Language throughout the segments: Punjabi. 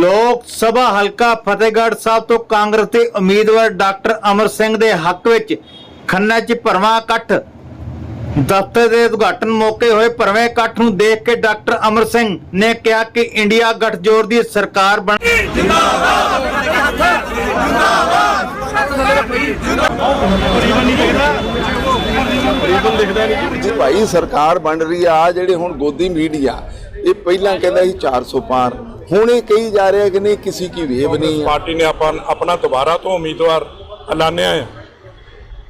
ਲੋਕ ਸਭਾ ਹਲਕਾ ਫਤਿਹਗੜ੍ਹ ਸਾਹਿਬ ਤੋਂ ਕਾਂਗਰਸ ਦੇ ਉਮੀਦਵਾਰ ਡਾਕਟਰ ਅਮਰ ਸਿੰਘ ਦੇ ਹੱਕ ਵਿੱਚ ਖੰਨਾ 'ਚ ਭਰਵਾਂ ਇਕੱਠ। ਦਫ਼ਤਰ ਦੇ ਉਦਘਾਟਨ ਮੌਕੇ ਹੋਏ ਭਰਵੇਂ ਇਕੱਠ ਨੂੰ ਦੇਖ ਕੇ ਡਾਕਟਰ ਅਮਰ ਸਿੰਘ ਨੇ ਕਿਹਾ ਕਿ ਇੰਡੀਆ ਗੱਠਜੋੜ ਦੀ ਸਰਕਾਰ ਬਣ ਜੀ ਭਾਈ ਸਰਕਾਰ ਬਣ ਰਹੀ ਆ, ਆਹ ਜਿਹੜੇ ਹੁਣ ਗੋਦੀ ਮੀਡੀਆ, ਇਹ ਪਹਿਲਾਂ ਕਹਿੰਦਾ ਸੀ 400 ਪਾਰ। ਹੁਣ ਇਹ ਕਹੀ ਜਾ ਰਿਹਾ ਕਿ ਨਹੀਂ ਕਿਸੇ ਕੀ ਵੇਵ ਨਹੀਂ ਆ ਪਾਰਟੀ ਨੇ ਆਪਾਂ ਆਪਣਾ ਦੁਬਾਰਾ ਤੋਂ ਉਮੀਦਵਾਰ ਐਲਾਨਿਆ ਹੈ।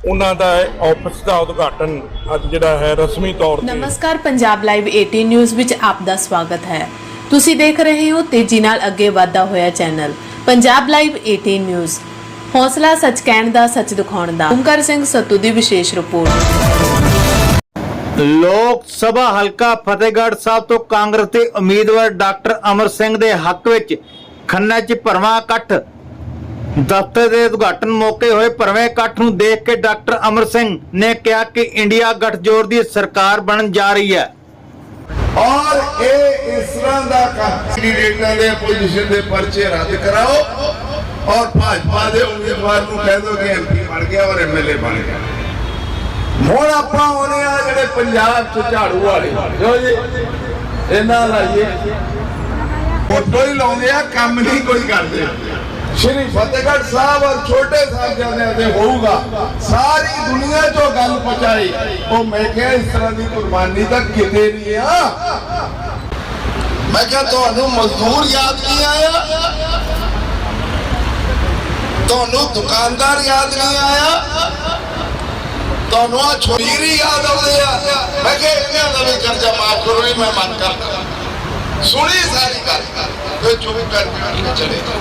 ਉਹਨਾਂ ਦਾ ਆਫਿਸ ਦਾ ਉਦਘਾਟਨ ਅੱਜ ਜਿਹੜਾ ਹੈ ਰਸਮੀ ਤੌਰ ਤੇ। ਨਮਸਕਾਰ ਪੰਜਾਬ ਲਾਈਵ 18 ਨਿਊਜ਼ ਵਿੱਚ ਆਪ ਦਾ ਸਵਾਗਤ ਹੈ। ਤੁਸੀਂ ਦੇਖ ਰਹੇ ਹੋ ਤੇਜ਼ੀ ਨਾਲ ਅੱਗੇ ਵਧਦਾ ਹੋਇਆ ਚੈਨਲ ਪੰਜਾਬ ਲਾਈਵ 18 ਨਿਊਜ਼ ਹੌਸਲਾ ਸੱਚ ਕਹਿਣ ਦਾ ਸੱਚ ਦਿਖਾਉਣ ਦਾ। ਓਮਕਾਰ ਸਿੰਘ ਸੱਤੂ ਦੀ ਵਿਸ਼ੇਸ਼ ਰਿਪੋਰਟ। ਲੋਕ ਸਭਾ ਹਲਕਾ ਫਤਿਹਗੜ੍ਹ ਸਾਹਿਬ ਤੋਂ ਕਾਂਗਰਸ ਦੇ ਉਮੀਦਵਾਰ ਡਾਕਟਰ ਅਮਰ ਸਿੰਘ ਦੇ ਹੱਕ ਵਿੱਚ ਖੰਨਾ 'ਚ ਭਰਵਾਂ ਇਕੱਠ। ਦਫ਼ਤਰ ਦੇ ਉਦਘਾਟਨ ਮੌਕੇ ਹੋਏ ਭਰਵੇਂ ਇਕੱਠ ਨੂੰ ਦੇਖ ਕੇ ਡਾਕਟਰ ਅਮਰ ਸਿੰਘ ਨੇ ਕਿਹਾ ਕਿ ਇੰਡੀਆ ਗੱਠਜੋੜ ਦੀ ਸਰਕਾਰ ਬਣਨ ਜਾ ਰਹੀ ਹੈ। ਔਰ ਇਹ ਇਸ ਤਰ੍ਹਾਂ ਦਾ ਕੈਂਡੀਡੇਟਾਂ ਦੇ ਪੋਜੀਸ਼ਨ ਦੇ ਪਰਚੇ ਰੱਦ ਕਰਾਓ ਔਰ ਭਾਜਪਾ ਦੇ ਉਮੀਦਵਾਰ ਨੂੰ ਕਹਿ ਦਿਓ ਕਿ ਐਮਪੀ ਬਣ ਗਿਆ ਔਰ ਐਮਐਲਏ ਬਣ ਗਿਆ। ਹੁਣ ਆਪਾਂ ਆਉਨੇ ਆ ਜਿਹੜੇ ਪੰਜਾਬ ਚ ਝਾੜੂ ਵਾਲੇ। ਜੋ ਜੀ, ਇਹਨਾਂ ਲਾਈਏ ਫੋਟੋ ਹੀ ਲਾਉਂਦੇ ਆ, ਕੰਮ ਨਹੀਂ ਕੋਈ ਕਰਦੇ ਸ਼੍ਰੀ ਫਤਿਹਗੜ੍ਹ ਸਾਹਿਬ ਔਰ ਛੋਟੇ ਸਾਹਿਬਜ਼ਾਦਿਆਂ ਤੇ ਹੋਊਗਾ। ਸਾਰੀ ਦੁਨੀਆ ਚੋਂ ਗੱਲ ਪਹੁੰਚਾਈ। ਉਹ ਮੈਂ ਕਿਹਾ, ਇਸ ਤਰ੍ਹਾਂ ਦੀ ਕੁਰਬਾਨੀ ਤਾਂ ਕਿਤੇ ਨਹੀਂ ਆ। ਮੈਂ ਕਿਹਾ, ਤੁਹਾਨੂੰ ਮਜ਼ਦੂਰ ਯਾਦ ਨਹੀਂ ਆਇਆ? ਤੁਹਾਨੂੰ ਦੁਕਾਨਦਾਰ ਯਾਦ ਨਹੀਂ ਆਇਆ? ਤੁਹਾਨੂੰ ਆ ਛੋਰੀ ਯਾਦ ਆਉਂਦੇ ਆ। ਮੈਂ ਕਿਹਾ ਇਹਨਾਂ ਦਾ ਵੀ ਕਰਜ਼ਾ ਮਾਫ ਕਰੋ ਇਹ ਮੈਂ ਮੰਨ ਕਰਦਾ। ਸੁਣੀ ਸਾਰੀ ਗੱਲ ਫਿਰ ਚੁੱਪ ਕਰਕੇ ਚਲੇ ਜਾਓ।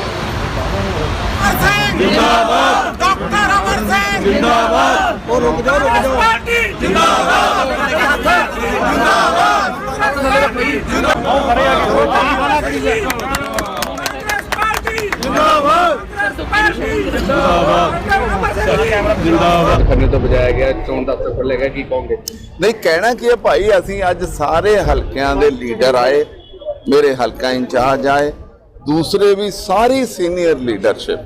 ਡਾਕਟਰ ਅਮਰ ਸਿੰਘ ਜਿੰਦਾਬਾਦ। ਉਹ ਰੁਕ ਜਾਓ ਰੁਕ ਜਾਓ। ਪਾਰਟੀ। ਜਿੰਦਾਬਾਦ। ਜਿੰਦਾਬਾਦ। ਜਿੰਦਾਬਾਦ। ਕਰਨੇ ਤੋਂ ਬਜਾਇਆ ਗਿਆ ਚੋਣ ਦਫ਼ਤਰ ਖੋਲ੍ਹਿਆ ਗਿਆ ਕੀ ਕਹੋਗੇ? ਨਹੀਂ ਕਹਿਣਾ ਕੀ ਹੈ ਭਾਈ ਅਸੀਂ ਅੱਜ ਸਾਰੇ ਹਲਕਿਆਂ ਦੇ ਲੀਡਰ ਆਏ ਮੇਰੇ ਹਲਕਾ ਇੰਚਾਰਜ ਆਏ ਦੂਸਰੇ ਵੀ ਸਾਰੀ ਸੀਨੀਅਰ ਲੀਡਰਸ਼ਿਪ।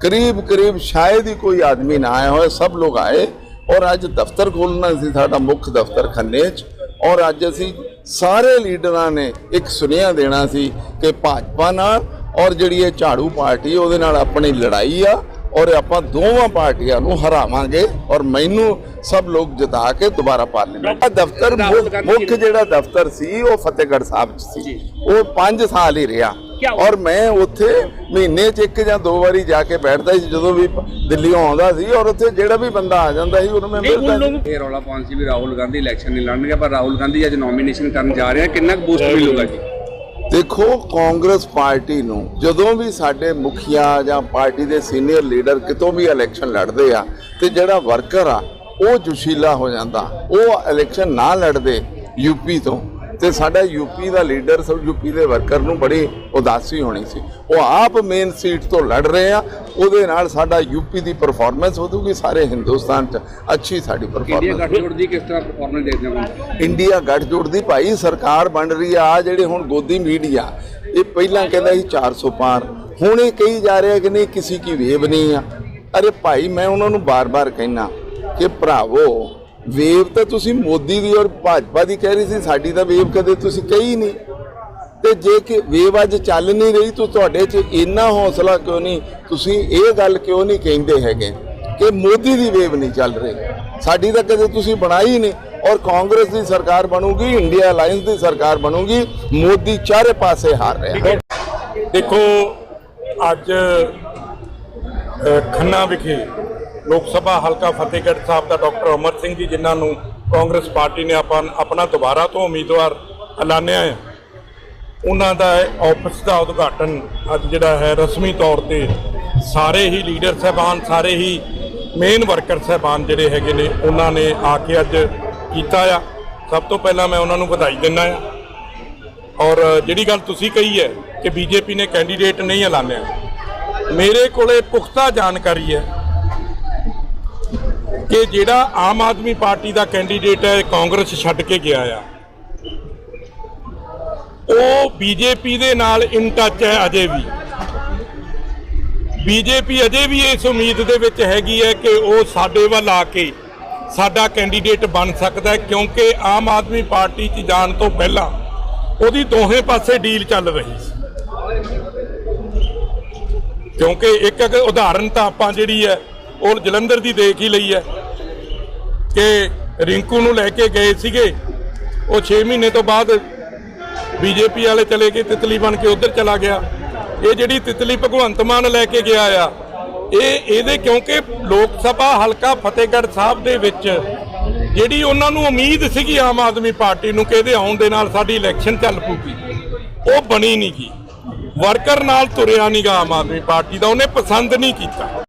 ਕਰੀਬ ਕਰੀਬ ਸ਼ਾਇਦ ਹੀ ਕੋਈ ਆਦਮੀ ਨਾ ਆਇਆ ਹੋਏ ਸਭ ਲੋਗ ਆਏ ਔਰ ਅੱਜ ਦਫ਼ਤਰ ਖੋਲਣਾ ਸੀ ਸਾਡਾ ਮੁੱਖ ਦਫ਼ਤਰ ਖੰਨੇ 'ਚ ਔਰ ਅੱਜ ਅਸੀਂ ਸਾਰੇ ਲੀਡਰਾਂ ਨੇ ਇੱਕ ਸੁਨੇਹਾ ਦੇਣਾ ਸੀ ਕਿ ਭਾਜਪਾ ਨਾਲ ਔਰ ਜਿਹੜੀ ਇਹ ਝਾੜੂ ਪਾਰਟੀ ਉਹਦੇ ਨਾਲ ਆਪਣੀ ਲੜਾਈ ਆ ਔਰ ਆਪਾਂ ਦੋਵਾਂ ਪਾਰਟੀਆਂ ਨੂੰ ਹਰਾਵਾਂਗੇ ਔਰ ਮੈਨੂੰ ਸਭ ਲੋਕ ਜਿਤਾ ਕੇ ਦੁਬਾਰਾ ਪਾਰਲੀਮੈਂਟ ਦਫ਼ਤਰ ਮੁੱਖ ਮੁੱਖ ਜਿਹੜਾ ਦਫ਼ਤਰ ਸੀ ਉਹ ਫਤਿਹਗੜ੍ਹ ਸਾਹਿਬ 'ਚ ਸੀ। ਉਹ 5 ਸਾਲ ਹੀ ਰਿਹਾ। ਔਰ ਮੈਂ ਉੱਥੇ ਮਹੀਨੇ 'ਚ ਇੱਕ ਜਾਂ ਦੋ ਵਾਰੀ ਜਾ ਕੇ ਬੈਠਦਾ ਸੀ ਜਦੋਂ ਵੀ ਦਿੱਲੀੋਂ ਆਉਂਦਾ ਸੀ ਔਰ ਉੱਥੇ ਜਿਹੜਾ ਵੀ ਬੰਦਾ ਆ ਜਾਂਦਾ ਸੀ ਉਹਨੂੰ ਮੈਂ ਮਿਲਦਾ ਸੀ। ਇਹ ਰੌਲਾ ਪਾਉਣ ਸੀ ਵੀ ਰਾਹੁਲ ਗਾਂਧੀ ਇਲੈਕਸ਼ਨ ਨਹੀਂ ਲੜਨਗੇ ਪਰ ਰਾਹੁਲ ਗਾਂਧੀ ਅੱਜ ਨੋਮੀਨੇਸ਼ਨ ਕਰਨ ਜਾ ਰਹੇ ਆ। ਕਿੰਨਾ ਕੁ ਬੂਸਟ ਮਿਲੂਗਾ ਜੀ? ਦੇਖੋ, ਕਾਂਗਰਸ ਪਾਰਟੀ ਨੂੰ ਜਦੋਂ ਵੀ ਸਾਡੇ ਮੁਖੀਆ ਜਾਂ ਪਾਰਟੀ ਦੇ ਸੀਨੀਅਰ ਲੀਡਰ ਕਿਤੋਂ ਵੀ ਇਲੈਕਸ਼ਨ ਲੜਦੇ ਆ ਤੇ ਜਿਹੜਾ ਵਰਕਰ ਆ, ਉਹ ਜੋਸ਼ੀਲਾ ਹੋ ਜਾਂਦਾ। ਉਹ ਇਲੈਕਸ਼ਨ ਨਾ ਲੜਦੇ ਯੂਪੀ ਤੋਂ। ਤੇ ਸਾਡਾ ਯੂਪੀ ਦਾ ਲੀਡਰ ਸਭ ਯੂਪੀ ਦੇ ਵਰਕਰ ਨੂੰ ਬੜੀ ਉਦਾਸੀ ਹੋਣੀ ਸੀ। ਉਹ ਆਪ ਮੇਨ ਸੀਟ ਤੋਂ ਲੜ ਰਹੇ ਆ ਉਹਦੇ ਨਾਲ ਸਾਡਾ ਯੂਪੀ ਦੀ ਪਰਫਾਰਮੈਂਸ ਵਧੂਗੀ ਸਾਰੇ ਹਿੰਦੁਸਤਾਨ 'ਚ ਅੱਛੀ ਸਾਡੀ ਇੰਡੀਆ ਪਰਫਾਰਮੈਂਸ ਗੱਠਜੋੜ ਦੀ ਕਿਸ ਤਰ੍ਹਾਂ ਪਰਫਾਰਮੈਂਸ ਦੇਖਦੇ ਹੋ ਇੰਡੀਆ ਗੱਠਜੋੜ ਦੀ ਭਾਈ ਸਰਕਾਰ ਬਣ ਰਹੀ ਆ ਜਿਹੜੇ ਹੁਣ ਗੋਦੀ ਮੀਡੀਆ ਇਹ ਪਹਿਲਾਂ ਕਹਿੰਦਾ ਸੀ 400 ਪਾਰ ਹੁਣ ਇਹ ਕਹੀ ਜਾ ਰਿਹਾ ਕਿ ਨਹੀਂ ਕਿਸੇ ਕੀ ਵੇਵ ਨਹੀਂ ਆ। ਅਰੇ ਭਾਈ ਮੈਂ ਉਹਨਾਂ ਨੂੰ ਬਾਰ-ਬਾਰ ਕਹਿਣਾ ਕਿ ਭਰਾਵੋ ਵੇਵ ਤਾਂ ਤੁਸੀਂ ਮੋਦੀ ਦੀ ਔਰ ਭਾਜਪਾ ਦੀ ਕਹਿ ਰਹੀ ਸੀ, ਸਾਡੀ ਤਾਂ ਵੇਵ ਕਦੇ ਤੁਸੀਂ ਕਹੀ ਨਹੀਂ। ਤੇ ਜੇ ਕਿ ਵੇਵ ਅੱਜ ਚੱਲ ਨਹੀਂ ਰਹੀ, ਤਾਂ ਤੁਹਾਡੇ 'ਚ ਇੰਨਾ ਹੌਸਲਾ ਕਿਉਂ ਨਹੀਂ? ਤੁਸੀਂ ਇਹ ਗੱਲ ਕਿਉਂ ਨਹੀਂ ਕਹਿੰਦੇ ਹੈਗੇ ਕਿ ਮੋਦੀ ਦੀ ਵੇਵ ਨਹੀਂ ਚੱਲ ਰਹੀ? ਸਾਡੀ ਤਾਂ ਕਦੇ ਤੁਸੀਂ ਬਣਾਈ ਨਹੀਂ। ਔਰ ਕਾਂਗਰਸ ਦੀ ਸਰਕਾਰ ਬਣੂਗੀ ਇੰਡੀਆ ਅਲਾਈਅੰਸ ਦੀ ਸਰਕਾਰ ਬਣੂਗੀ, ਮੋਦੀ ਚਾਰੇ ਪਾਸੇ ਹਾਰ ਰਿਹਾ ਹੈ। ਦੇਖੋ, ਅੱਜ ਖੰਨਾ ਵਿਖੇ ਲੋਕ ਸਭਾ ਹਲਕਾ ਫਤਿਹਗੜ੍ਹ ਸਾਹਿਬ ਦਾ ਡਾਕਟਰ ਅਮਰ ਸਿੰਘ ਜੀ, ਜਿਨ੍ਹਾਂ ਨੂੰ ਕਾਂਗਰਸ ਪਾਰਟੀ ਨੇ ਆਪਾਂ ਆਪਣਾ ਦੁਬਾਰਾ ਤੋਂ ਉਮੀਦਵਾਰ ਐਲਾਨਿਆ ਹੈ। ਉਹਨਾਂ ਦਾ ਆਫਿਸ ਦਾ ਉਦਘਾਟਨ ਅੱਜ ਜਿਹੜਾ ਹੈ ਰਸਮੀ ਤੌਰ ਤੇ ਸਾਰੇ ਹੀ ਲੀਡਰ ਸਹਿਬਾਨ, ਸਾਰੇ ਹੀ ਮੇਨ ਵਰਕਰ ਸਹਿਬਾਨ ਜਿਹੜੇ ਹੈਗੇ ਨੇ, ਉਹਨਾਂ ਨੇ ਆ ਕੇ ਅੱਜ ਕੀਤਾ ਆ। ਸਭ ਤੋਂ ਪਹਿਲਾਂ ਮੈਂ ਉਹਨਾਂ ਨੂੰ ਵਧਾਈ ਦਿੰਦਾ ਆ। ਔਰ ਜਿਹੜੀ ਗੱਲ ਤੁਸੀਂ ਕਹੀ ਹੈ ਕਿ ਬੀਜੇਪੀ ਨੇ ਕੈਂਡੀਡੇਟ ਨਹੀਂ ਐਲਾਨਿਆ, ਮੇਰੇ ਕੋਲੇ ਪੁਖਤਾ ਜਾਣਕਾਰੀ ਹੈ ਕਿ ਜਿਹੜਾ ਆਮ ਆਦਮੀ ਪਾਰਟੀ ਦਾ ਕੈਂਡੀਡੇਟ ਹੈ ਕਾਂਗਰਸ ਛੱਡ ਕੇ ਗਿਆ ਆ। ਉਹ ਬੀਜੇਪੀ ਦੇ ਨਾਲ ਇਨ ਟੱਚ ਹੈ ਅਜੇ ਵੀ। ਬੀਜੇਪੀ ਅਜੇ ਵੀ ਇਸ ਉਮੀਦ ਦੇ ਵਿੱਚ ਹੈਗੀ ਹੈ ਕਿ ਉਹ ਸਾਡੇ ਵੱਲ ਆ ਕੇ ਸਾਡਾ ਕੈਂਡੀਡੇਟ ਬਣ ਸਕਦਾ ਹੈ, ਕਿਉਂਕਿ ਆਮ ਆਦਮੀ ਪਾਰਟੀ 'ਚ ਜਾਣ ਤੋਂ ਪਹਿਲਾਂ ਉਹਦੀ ਦੋਹੇ ਪਾਸੇ ਡੀਲ ਚੱਲ ਰਹੀ ਸੀ। ਕਿਉਂਕਿ ਇੱਕ ਇੱਕ ਉਦਾਹਰਨ ਤਾਂ ਆਪਾਂ ਜਿਹੜੀ ਹੈ ਉਹ ਜਲੰਧਰ ਦੀ ਦੇਖ ਹੀ ਲਈ ਹੈ ਕਿ ਰਿੰਕੂ ਨੂੰ ਲੈ ਕੇ ਗਏ ਸੀਗੇ। ਉਹ 6 ਮਹੀਨੇ ਤੋਂ ਬਾਅਦ ਬੀਜੇਪੀ ਵਾਲੇ ਚਲੇ ਗਏ, ਤਿਤਲੀ ਬਣ ਕੇ ਉਧਰ ਚਲਾ ਗਿਆ। ਇਹ ਜਿਹੜੀ ਤਿਤਲੀ ਭਗਵੰਤ ਮਾਨ ਲੈ ਕੇ ਗਿਆ ਆ, ਇਹ ਇਹਦੇ ਕਿਉਂਕਿ ਲੋਕ ਸਭਾ ਹਲਕਾ ਫਤਿਹਗੜ੍ਹ ਸਾਹਿਬ ਦੇ ਵਿੱਚ ਜਿਹੜੀ ਉਹਨਾਂ ਨੂੰ ਉਮੀਦ ਸੀਗੀ ਆਮ ਆਦਮੀ ਪਾਰਟੀ ਨੂੰ ਕਿ ਇਹਦੇ ਆਉਣ ਦੇ ਨਾਲ ਸਾਡੀ ਇਲੈਕਸ਼ਨ ਚੱਲ ਪੂਗੀ ਉਹ ਬਣੀ ਨਹੀਂ ਗੀ ਵਰਕਰ ਨਾਲ ਤੁਰਿਆ ਨਹੀਂਗਾ ਆਮ ਆਦਮੀ ਪਾਰਟੀ ਦਾ, ਉਹਨੇ ਪਸੰਦ ਨਹੀਂ ਕੀਤਾ।